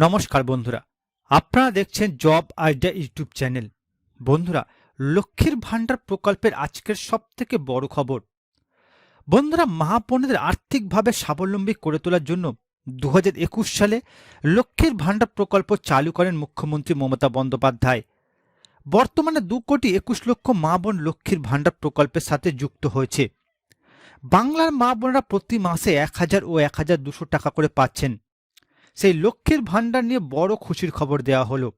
নমস্কার বন্ধুরা। আপনারা দেখছেন জব আইডিয়া ইউটিউব চ্যানেল। বন্ধুরা, লক্ষ্মীর ভাণ্ডার প্রকল্পের আজকের সব থেকে বড় খবর। বন্ধুরা মা আর্থিকভাবে স্বাবলম্বী করে তোলার জন্য দু হাজার একুশ সালে লক্ষ্মীর ভাণ্ডার প্রকল্প চালু করেন মুখ্যমন্ত্রী মমতা বন্দ্যোপাধ্যায়। বর্তমানে দু কোটি একুশ লক্ষ মা বোন লক্ষ্মীর ভাণ্ডার প্রকল্পের সাথে যুক্ত হয়েছে। বাংলার মা বোনরা প্রতি মাসে এক হাজার ও এক হাজার দুশো টাকা করে পাচ্ছেন। সেই লক্ষ্মীর ভাণ্ডার নিয়ে বড় খুশির খবর দেওয়া হলো।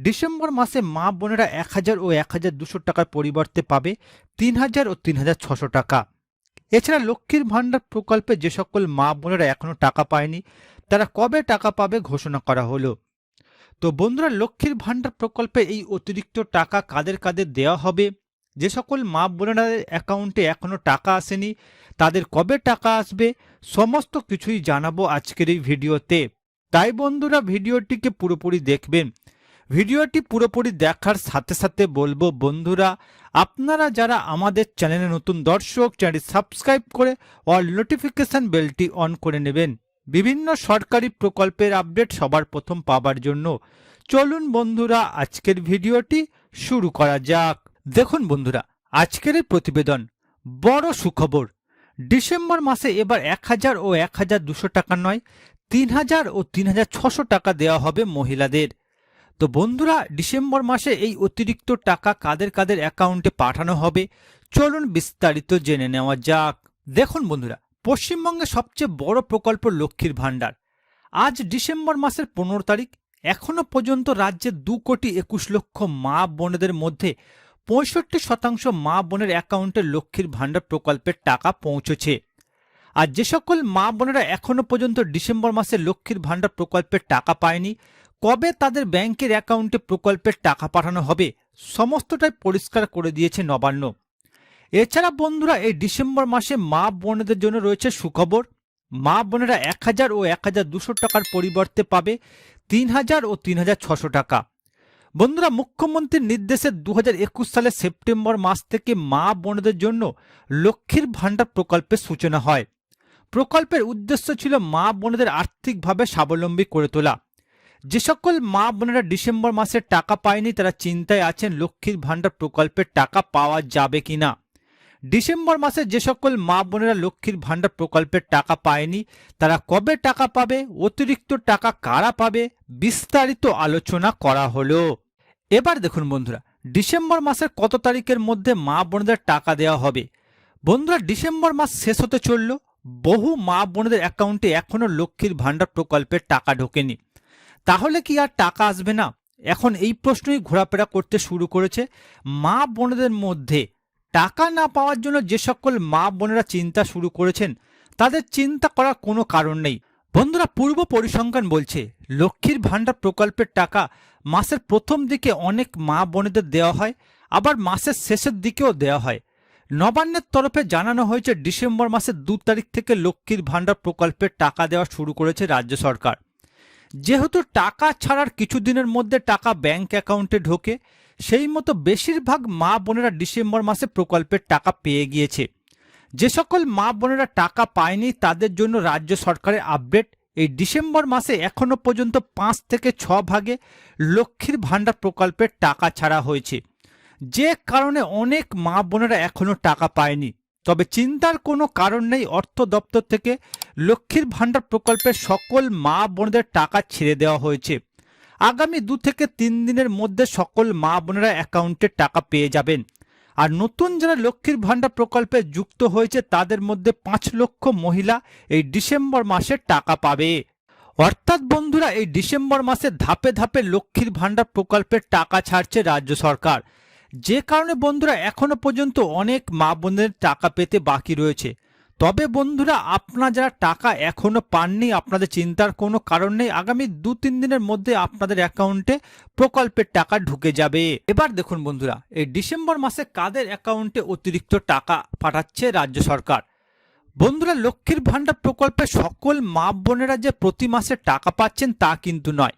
ডিসেম্বর মাসে মা বোনেরা এক হাজার ও এক হাজার দুশো টাকার পরিবর্তে পাবে তিন হাজার ও তিন হাজার ছশো টাকা। এছাড়া লক্ষ্মীর ভাণ্ডার প্রকল্পে যে সকল মা বোনেরা এখনও টাকা পায়নি, তারা কবে টাকা পাবে ঘোষণা করা হলো। তো বন্ধুরা, লক্ষ্মীর ভাণ্ডার প্রকল্পে এই অতিরিক্ত টাকা কাদের কাদের দেওয়া হবে? যে সকল মা বোনেরা অ্যাকাউন্টে এখনও টাকা আসেনি, তাদের কবে টাকা আসবে? সমস্ত কিছুই জানাব আজকের এই ভিডিওতে। তাই বন্ধুরা ভিডিওটিকে পুরোপুরি দেখবেন। ভিডিওটি পুরোপুরি দেখার সাথে সাথে বলব, বন্ধুরা, আপনারা যারা আমাদের চ্যানেলে নতুন দর্শক, চ্যানেলটি সাবস্ক্রাইব করে অল নোটিফিকেশন বেলটি অন করে নেবেন। বিভিন্ন সরকারি প্রকল্পের আপডেট সবার প্রথম পাবার জন্য। চলুন বন্ধুরা, আজকের ভিডিওটি শুরু করা যাক। দেখুন বন্ধুরা, আজকের প্রতিবেদন, বড় সুখবর। ডিসেম্বর মাসে এবার এক হাজার ও এক হাজার দুশো টাকা নয় তিন হাজার ও তিন হাজার ছশো টাকা দেওয়া হবে মহিলাদের। তো বন্ধুরা, ডিসেম্বর মাসে এই অতিরিক্ত টাকা কাদের কাদের অ্যাকাউন্টে পাঠানো হবে, চলুন বিস্তারিত জেনে নেওয়া যাক। দেখুন বন্ধুরা, পশ্চিমবঙ্গে সবচেয়ে বড় প্রকল্প লক্ষ্মীর ভাণ্ডার। আজ ডিসেম্বর মাসের পনেরো তারিখ, এখনও পর্যন্ত রাজ্যে দু কোটি একুশ লক্ষ মা বোনেদের মধ্যে পঁয়ষট্টি শতাংশ মা বোনের অ্যাকাউন্টে লক্ষ্মীর ভাণ্ডার প্রকল্পের টাকা পৌঁছেছে। আর যে সকল মা বোনেরা এখনও পর্যন্ত ডিসেম্বর মাসে লক্ষ্মীর ভাণ্ডার প্রকল্পের টাকা পায়নি, কবে তাদের ব্যাংকের অ্যাকাউন্টে প্রকল্পের টাকা পাঠানো হবে, সমস্তটাই পরিষ্কার করে দিয়েছে নবান্ন। এছাড়া বন্ধুরা, এই ডিসেম্বর মাসে মা বোনেদের জন্য রয়েছে সুখবর। মা বোনেরা এক হাজার ও এক হাজার দুশো টাকার পরিবর্তে পাবে তিন হাজার ও তিন হাজার ছশো টাকা। বন্ধুরা, মুখ্যমন্ত্রীর নির্দেশে দু হাজার একুশ সালের সেপ্টেম্বর মাস থেকে মা বোনেদের জন্য লক্ষ্মীর ভাণ্ডার প্রকল্পের সূচনা হয়। প্রকল্পের উদ্দেশ্য ছিল মা বোনেদের আর্থিকভাবে স্বাবলম্বী করে তোলা। যে সকল মা বোনেরা ডিসেম্বর মাসে টাকা পায়নি, তারা চিন্তায় আছেন লক্ষ্মীর ভাণ্ডার প্রকল্পের টাকা পাওয়া যাবে কি না ডিসেম্বর মাসে যে সকল মা বোনেরা লক্ষ্মীর ভাণ্ডার প্রকল্পের টাকা পায়নি, তারা কবে টাকা পাবে, অতিরিক্ত টাকা কারা পাবে, বিস্তারিত আলোচনা করা হলো। এবার দেখুন বন্ধুরা, ডিসেম্বর মাসের কত তারিখের মধ্যে মা বোনদের টাকা দেওয়া হবে? বন্ধুরা, ডিসেম্বর মাস শেষ হতে চলল বহু মা বোনদের অ্যাকাউন্টে এখনও লক্ষ্মীর ভাণ্ডার প্রকল্পের টাকা ঢোকেনি। তাহলে কি আর টাকা আসবে না? এখন এই প্রশ্নই ঘোরাফেরা করতে শুরু করেছে মা বোনেদের মধ্যে। টাকা না পাওয়ার জন্য যে সকল মা বোনেরা চিন্তা শুরু করেছেন, তাদের চিন্তা করার কোনো কারণ নেই। বন্ধুরা, পূর্ব পরিসংখ্যান বলছে, লক্ষ্মীর ভাণ্ডার প্রকল্পের টাকা মাসের প্রথম দিকে অনেক মা বোনেদের দেওয়া হয়, আবার মাসের শেষের দিকেও দেওয়া হয়। নবান্নের তরফে জানানো হয়েছে, ডিসেম্বর মাসের দু তারিখ থেকে লক্ষ্মীর ভাণ্ডার প্রকল্পের টাকা দেওয়া শুরু করেছে রাজ্য সরকার। যেহেতু টাকা ছাড়ার কিছুদিনের মধ্যে টাকা ব্যাংক অ্যাকাউন্টে ঢোকে, সেই মতো বেশিরভাগ মা বোনেরা ডিসেম্বর মাসে প্রকল্পের টাকা পেয়ে গিয়েছে। যে সকল মা বোনেরা টাকা পায়নি, তাদের জন্য রাজ্য সরকারের আপডেট, এই ডিসেম্বর মাসে এখনও পর্যন্ত পাঁচ থেকে ছ ভাগে লক্ষ্মীর ভাণ্ডার প্রকল্পের টাকা ছাড়া হয়েছে। যে কারণে অনেক মা বোনেরা এখনও টাকা পায়নি। তবে চিন্তার কোনো কারণ নেই অর্থ দপ্তর থেকে লক্ষ্মীর ভাণ্ডার প্রকল্পের সকল মা বোনদের টাকা ছেড়ে দেওয়া হয়েছে। আগামী দু থেকে তিন দিনের মধ্যে সকল মা বোনেরা অ্যাকাউন্টে টাকা পেয়ে যাবেন। আর নতুন যারা লক্ষ্মীর ভাণ্ডার প্রকল্পে যুক্ত হয়েছে তাদের মধ্যে পাঁচ লক্ষ মহিলা এই ডিসেম্বর মাসে টাকা পাবে। অর্থাৎ বন্ধুরা, এই ডিসেম্বর মাসে ধাপে ধাপে লক্ষ্মীর ভাণ্ডার প্রকল্পের টাকা ছাড়ছে রাজ্য সরকার। যে কারণে বন্ধুরা এখনও পর্যন্ত অনেক মা বোনদের টাকা পেতে বাকি রয়েছে। তবে বন্ধুরা আপনারা যারা টাকা এখনও পাননি, আপনাদের চিন্তার কোনো কারণ নেই। আগামী দু তিন দিনের মধ্যে আপনাদের অ্যাকাউন্টে প্রকল্পের টাকা ঢুকে যাবে। এবার দেখুন বন্ধুরা, এই ডিসেম্বর মাসে কাদের অ্যাকাউন্টে অতিরিক্ত টাকা পাঠাচ্ছে রাজ্য সরকার? বন্ধুরা, লক্ষ্মীর ভাণ্ডার প্রকল্পে সকল মা বোনেরা যে প্রতি মাসে টাকা পাচ্ছেন তা কিন্তু নয়।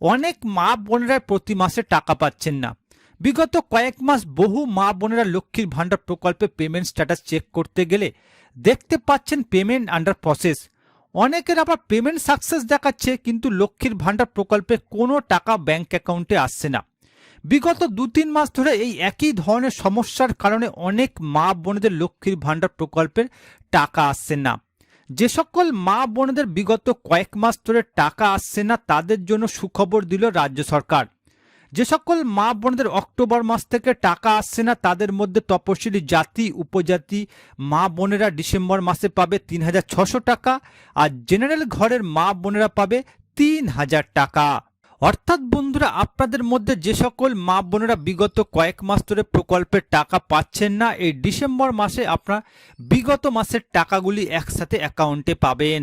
অনেক মা বোনেরা প্রতি মাসে টাকা পাচ্ছেন না। বিগত কয়েক মাস বহু মা বোনেরা লক্ষ্মীর ভাণ্ডার প্রকল্পে পেমেন্ট স্ট্যাটাস চেক করতে গেলে দেখতে পাচ্ছেন পেমেন্ট আন্ডার প্রসেস অনেকের আবার পেমেন্ট সাকসেস দেখাচ্ছে, কিন্তু লক্ষ্মীর ভাণ্ডার প্রকল্পে কোনো টাকা ব্যাংক অ্যাকাউন্টে আসছে না। বিগত দু তিন মাস ধরে এই একই ধরনের সমস্যার কারণে অনেক মা বোনেদের লক্ষ্মীর ভাণ্ডার প্রকল্পের টাকা আসছে না। যে সকল মা বোনেদের বিগত কয়েক মাস ধরে টাকা আসছে না, তাদের জন্য সুখবর দিল রাজ্য সরকার। যে সকল মা বোনদের অক্টোবর মাস থেকে টাকা আসছে না, তাদের মধ্যে তপশিলি জাতি, উপজাতি, মা বোনেরা ডিসেম্বর মাসে পাবে তিন হাজার ছশো টাকা আর জেনারেল ঘরের মা বোনেরা পাবে তিন হাজার টাকা। অর্থাৎ বন্ধুরা, আপনাদের মধ্যে যে সকল মা বোনেরা বিগত কয়েক মাস ধরে প্রকল্পের টাকা পাচ্ছেন না, এই ডিসেম্বর মাসে আপনার বিগত মাসের টাকাগুলি একসাথে অ্যাকাউন্টে পাবেন।